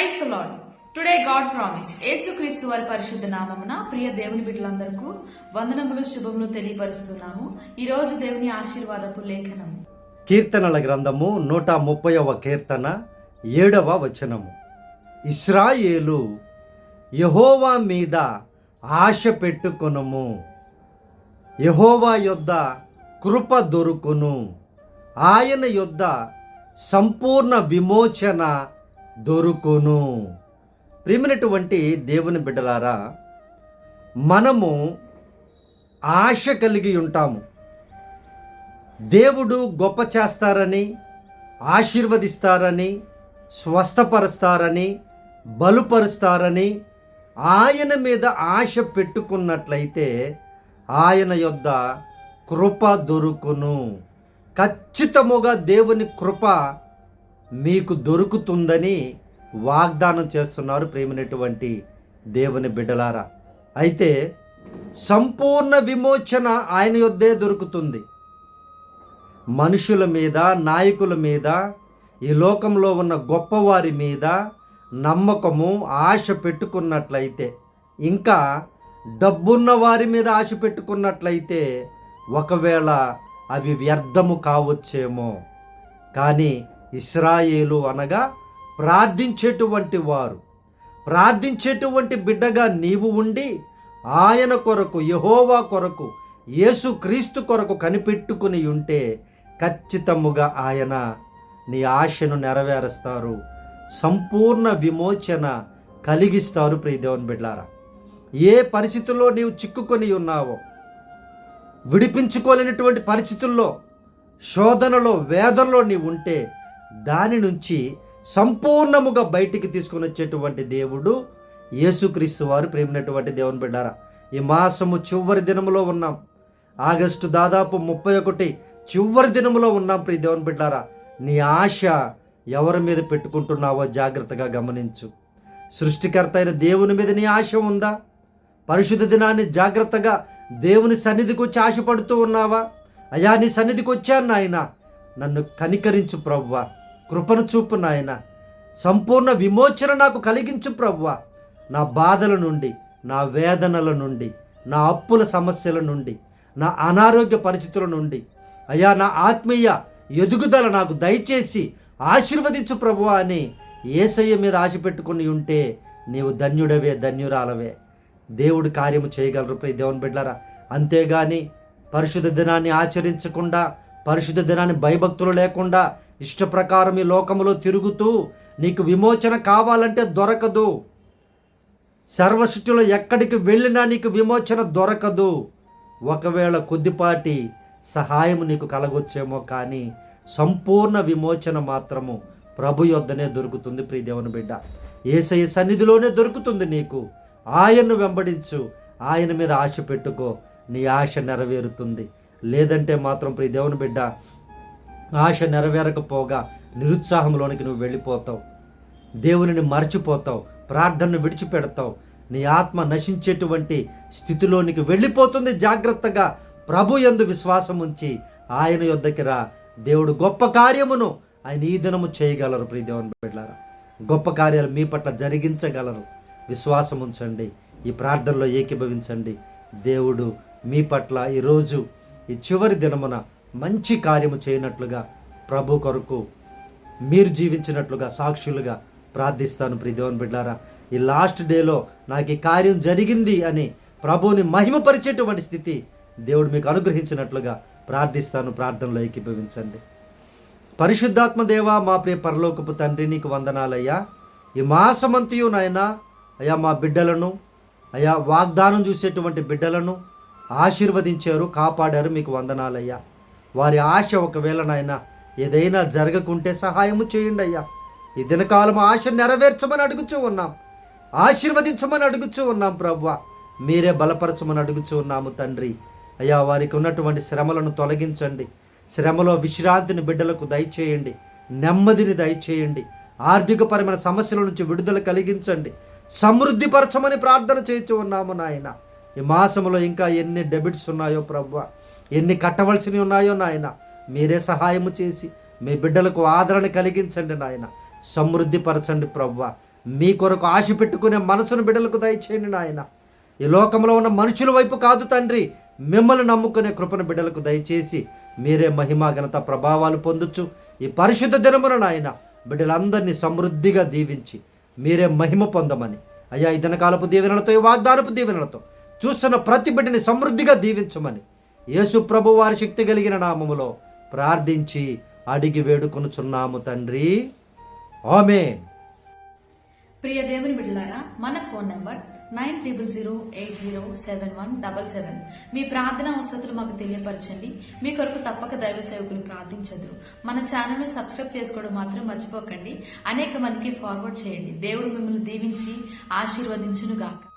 Praise the lord today God promise యేసుక్రీస్తు వారి పరిశుద్ధ నామమున ప్రియ దేవుని బిడ్డలందరకు వందనములు శుభములు తెలియపరుస్తున్నాము. ఈ రోజు దేవుని ఆశీర్వాదపు లేఖనము. కీర్తనల గ్రంథము నూట ముప్పైవ కీర్తన ఏడవ వచనము. ఇస్రాయేలు యహోవా మీద ఆశ పెట్టుకొనుము. యహోవా యొద్ద కృప దొరుకును. ఆయన యొద్ద సంపూర్ణ విమోచన దొరుకును. ప్రియమైనటువంటి దేవుని బిడ్డలారా మనము ఆశ కలిగి ఉంటాము. దేవుడు గొప్ప చేస్తారని ఆశీర్వదిస్తారని స్వస్థపరుస్తారని బలుపరుస్తారని ఆయన మీద ఆశ పెట్టుకున్నట్లయితే ఆయన యొద్ద కృప దొరుకును. ఖచ్చితముగా దేవుని కృప మీకు దొరుకుతుందని వాగ్దానం చేస్తున్నారు ప్రేమినటువంటి దేవుని బిడ్డలారా. అయితే సంపూర్ణ విమోచన ఆయన యొద్దే దొరుకుతుంది. మనుషుల మీద నాయకుల మీద ఈ లోకంలో ఉన్న గొప్పవారి మీద నమ్మకము ఆశ పెట్టుకున్నట్లయితే ఇంకా డబ్బున్న వారి మీద ఆశ పెట్టుకున్నట్లయితే ఒకవేళ అవి వ్యర్థము కావచ్చేమో. కానీ ఇస్రాయేలు అనగా ప్రార్థించేటువంటి వారు. ప్రార్థించేటువంటి బిడ్డగా నీవు ఉండి ఆయన కొరకు యహోవా కొరకు యేసు క్రీస్తు కొరకు కనిపెట్టుకుని ఉంటే ఖచ్చితముగా ఆయన నీ ఆశను నెరవేరుస్తారు. సంపూర్ణ విమోచన కలిగిస్తారు ప్రియదేవన్ బిడ్లారా. ఏ పరిస్థితుల్లో నీవు చిక్కుకొని ఉన్నావో విడిపించుకోలేనటువంటి పరిస్థితుల్లో శోధనలో వేదనలో నీవు ఉంటే దాని నుంచి సంపూర్ణముగా బయటికి తీసుకొని వచ్చేటువంటి దేవుడు యేసుక్రీస్తు వారు ప్రేమినటువంటి దేవుని బిడ్డారా. ఈ మాసము చివరి దినములో ఉన్నాం. ఆగస్టు దాదాపు ముప్పై ఒకటి చివరి దినములో ఉన్నాం ప్రియ దేవుని బిడ్డారా. నీ ఆశ ఎవరి మీద పెట్టుకుంటున్నావో జాగ్రత్తగా గమనించు. సృష్టికర్త అయిన దేవుని మీద నీ ఆశ ఉందా? పరిశుద్ధ దినాన్ని జాగ్రత్తగా దేవుని సన్నిధికి వచ్చి ఆశపడుతూ ఉన్నావా? అయా నీ సన్నిధికి వచ్చాను నాయన. నన్ను కనికరించు ప్రవ్వా. కృపను చూపు నాయన. సంపూర్ణ విమోచన నాకు కలిగించు ప్రభువ. నా బాధల నుండి నా వేదనల నుండి నా అప్పుల సమస్యల నుండి నా అనారోగ్య పరిస్థితుల నుండి అయ్యా నా ఆత్మీయ ఎదుగుదల నాకు దయచేసి ఆశీర్వదించు ప్రభువా అని ఏసయ్య మీద ఆశ పెట్టుకుని ఉంటే నీవు ధన్యుడవే ధన్యురాలవే. దేవుడు కార్యము చేయగలరు ప్రియ దేవుని బిడ్డారా అంతేగాని పరిశుద్ధ దినాన్ని ఆచరించకుండా పరిశుద్ధ దినాన్ని భయభక్తులు లేకుండా ఇష్ట ప్రకారం ఈ లోకములో తిరుగుతూ నీకు విమోచన కావాలంటే దొరకదు. సర్వసృష్టిలో ఎక్కడికి వెళ్ళినా నీకు విమోచన దొరకదు. ఒకవేళ కొద్దిపాటి సహాయం నీకు కలగొచ్చేమో కానీ సంపూర్ణ విమోచన మాత్రము ప్రభు యొద్దనే దొరుకుతుంది ప్రియదేవుని బిడ్డ. ఏసయ సన్నిధిలోనే దొరుకుతుంది నీకు. ఆయన్ను వెంబడించు. ఆయన మీద ఆశ పెట్టుకో. నీ ఆశ నెరవేరుతుంది. లేదంటే మాత్రం ప్రియదేవుని బిడ్డ ఆశ నెరవేరకపోగా నిరుత్సాహంలోనికి నువ్వు వెళ్ళిపోతావు. దేవునిని మర్చిపోతావు. ప్రార్థనను విడిచిపెడతావు. నీ ఆత్మ నశించేటువంటి స్థితిలోనికి వెళ్ళిపోతుంది జాగ్రత్తగా. ప్రభు యందు విశ్వాసం ఉంచి ఆయన యొద్దకి రా. దేవుడు గొప్ప కార్యమును ఆయన ఈ దినము చేయగలరు ప్రియ దేవుని బిడ్డారా గొప్ప కార్యాలు మీ పట్ల జరిగించగలరు. విశ్వాసం ఉంచండి. ఈ ప్రార్థనలో ఏకీభవించండి. దేవుడు మీ పట్ల ఈరోజు ఈ చివరి దినమున మంచి కార్యము చేయనట్లుగా ప్రభు కొరకు మీరు జీవించినట్లుగా సాక్షులుగా ప్రార్థిస్తాను ప్రియ బిడ్డారా ఈ లాస్ట్ డేలో నాకు ఈ కార్యం జరిగింది అని ప్రభువుని మహిమపరిచేటువంటి స్థితి దేవుడు మీకు అనుగ్రహించినట్లుగా ప్రార్థిస్తాను ప్రార్థనలో ఏకీభవించండి. పరిశుద్ధాత్మ దేవా మా ప్రియ పరలోకపు తండ్రి నీకు వందనాలయ్యా. ఈ మాసమంతయు నాయన అయ్యా మా బిడ్డలను అయ్యా వాగ్దానం చూసేటువంటి బిడ్డలను ఆశీర్వదించారు కాపాడారు మీకు వందనాలయ్యా. వారి ఆశ ఒకవేళ నాయన ఏదైనా జరగకుంటే సహాయము చేయండి అయ్యా. ఈ దినకాలం ఆశ నెరవేర్చమని అడుగుచూ ఉన్నాం. ఆశీర్వదించమని అడుగుచూ ఉన్నాం ప్రభు మీరే బలపరచమని అడుగుచూ ఉన్నాము తండ్రి. అయ్యా వారికి ఉన్నటువంటి శ్రమలను తొలగించండి. శ్రమలో విశ్రాంతిని బిడ్డలకు దయచేయండి. నెమ్మదిని దయచేయండి. ఆర్థికపరమైన సమస్యల నుంచి విడుదల కలిగించండి. సమృద్ధిపరచమని ప్రార్థన చేయించు ఉన్నాము నాయన. ఈ మాసంలో ఇంకా ఎన్ని డెబిట్స్ ఉన్నాయో ప్రభు ఎన్ని కట్టవలసినవి ఉన్నాయో నాయన మీరే సహాయము చేసి మీ బిడ్డలకు ఆదరణ కలిగించండి నాయన. సమృద్ధిపరచండి ప్రవ్వ మీ కొరకు ఆశ పెట్టుకునే మనసును బిడ్డలకు దయచేయండి నాయన. ఈ లోకంలో ఉన్న మనుషుల వైపు కాదు తండ్రి మిమ్మల్ని నమ్ముకునే కృపను బిడ్డలకు దయచేసి మీరే మహిమా ఘనత ప్రభావాలు పొందొచ్చు ఈ పరిశుద్ధ దినమున నాయన బిడ్డలందరినీ సమృద్ధిగా దీవించి మీరే మహిమ పొందమని. అయ్యా ఈ దినకాలపు దీవెనలతో ఈ వాగ్దానపు దీవెనలతో చూస్తున్న ప్రతి బిడ్డని సమృద్ధిగా దీవించమని యేసు ప్రభు వారి శక్తి కలిగిన నామములో ప్రార్థించి అడిగి వేడుకొనుచున్నాము తండ్రి. ఆమె ప్రియ దేవుని బిడ్డలారా మన phone number nine triple zero eight zero seven one double seven. మీ ప్రార్థన వసతులు మాకు తెలియపరచండి. మీ కొరకు తప్పక దైవ సేవకులు ప్రార్థించదురు. మన ఛానల్ను సబ్స్క్రైబ్ చేసుకోవడం మాత్రం మర్చిపోకండి. అనేక మందికి ఫార్వర్డ్ చేయండి. దేవుడు మిమ్మల్ని దీవించి ఆశీర్వదించునుగాక.